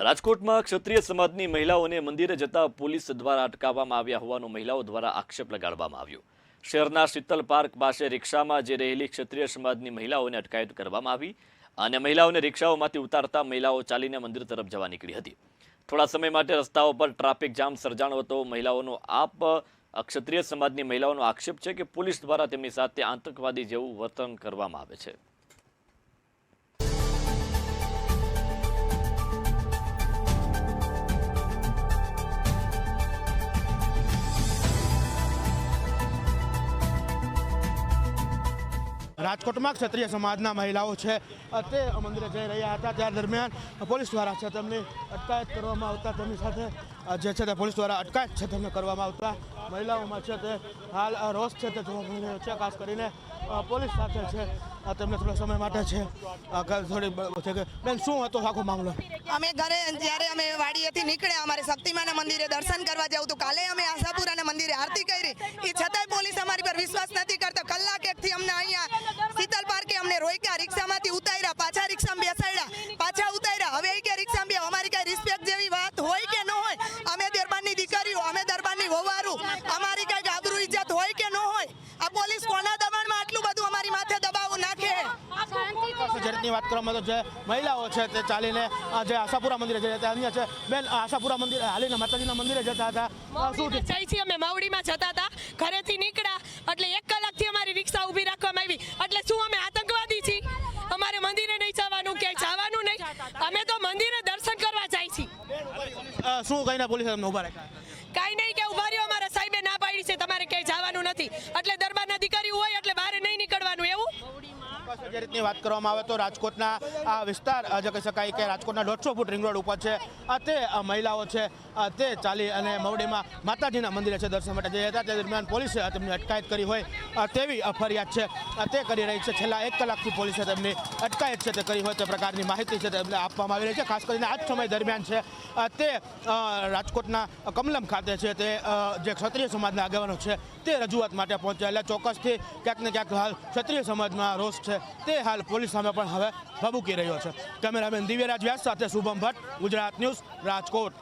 રાજકોટમાં ક્ષત્રિય સમાજની મહિલાઓને મંદિરે જતા પોલીસ દ્વારા અટકાવવામાં આવ્યા હોવાનો મહિલાઓ દ્વારા આક્ષેપ લગાડવામાં આવ્યો. શહેરના શીતલ પાર્ક પાસે રિક્ષામાં જે રહેલી ક્ષત્રિય સમાજની મહિલાઓને અટકાયત કરવામાં આવી અને મહિલાઓને રિક્ષાઓમાંથી ઉતારતા મહિલાઓ ચાલીને મંદિર તરફ જવા નીકળી હતી. થોડા સમય માટે રસ્તાઓ પર ટ્રાફિક જામ સર્જાણો હતો. મહિલાઓનો આપ ક્ષત્રિય સમાજની મહિલાઓનો આક્ષેપ છે કે પોલીસ દ્વારા તેમની સાથે આતંકવાદી જેવું વર્તન કરવામાં આવે છે. રાજકોટમાં ક્ષત્રિય સમાજના મહિલાઓ છે. તે મંદિરે જઈ રહ્યા હતા. ત્યાર દરમિયાન પોલીસ દ્વારા છે તેમની અટકાયત કરવામાં આવતા. તેમની સાથે જે છે તે પોલીસ દ્વારા અટકાયત છે તેમને કરવામાં આવતા મહિલાઓમાં છે તે હાલ રોષ છે તે જોવા મળી રહ્યો છે. ખાસ કરીને પોલીસ સાથે છે તેમને થોડા સમય માટે છે. થોડી છે કે, બેન, શું હતો આખો મામલો? અમે ઘરે, જ્યારે અમે વાડીએથી નીકળ્યા અમારે શક્તિમાના મંદિરે દર્શન કરવા જવું હતું. કાલે અમે આશાપુરાના મંદિરે આરતી કરી. એ છતાંય જે વાત કરવામાં તો જે મહિલાઓ છે તે ચાલીને જે આશાપુરા મંદિરે જઈ હતા અન્ય છે બેન આશાપુરા મંદિરે હાલીને માતાજીના મંદિરે જતા હતા. શું થયું? છીએ અમે માવડીમાં જતા હતા. ઘરેથી નીકળ્યા એટલે એક કલાકથી અમારી રિક્ષા ઊભી રાખવામાં આવી. એટલે શું અમે આતંકવાદી છીએ? અમારે મંદિરે નહીં જવાનું ક્યાંય જવાનું નહીં. અમે તો મંદિરે દર્શન કરવા જાય છીએ. શું કહીને પોલીસ તમને ઊભા રાખ્યા? કાંઈ નહીં જે રીતની વાત કરવામાં આવે તો રાજકોટના આ વિસ્તાર જે કહી શકાય કે રાજકોટના દોઢસો ફૂટ રિંગ રોડ ઉપર છે. તે મહિલાઓ છે તે ચાલી અને મવડીમાં માતાજીના મંદિરે છે દર્શન માટે. જઈ હતા તે દરમિયાન પોલીસે તેમની અટકાયત કરી હોય તેવી ફરિયાદ છે. તે કરી રહી છે. છેલ્લા એક કલાકથી પોલીસે તેમની અટકાયત છે તે કરી હોય તે પ્રકારની માહિતી છે તેમને આપવામાં આવી રહી છે. ખાસ કરીને આ જ સમય દરમિયાન છે. તે રાજકોટના કમલમ ખાતે છે તે જે ક્ષત્રિય સમાજના આગેવાનો છે તે રજૂઆત માટે પહોંચ્યા. એટલે ચોક્કસથી ક્યાંક ને ક્યાંક હાલ ક્ષત્રિય સમાજમાં રોષ છે. તે હાલ પોલીસ સામે પણ હવે ભભૂકી રહ્યો છે. કેમેરામેન દિવ્યરાજ વ્યાસ સાથે શુભમ ભટ્ટ, ગુજરાત ન્યૂઝ, રાજકોટ.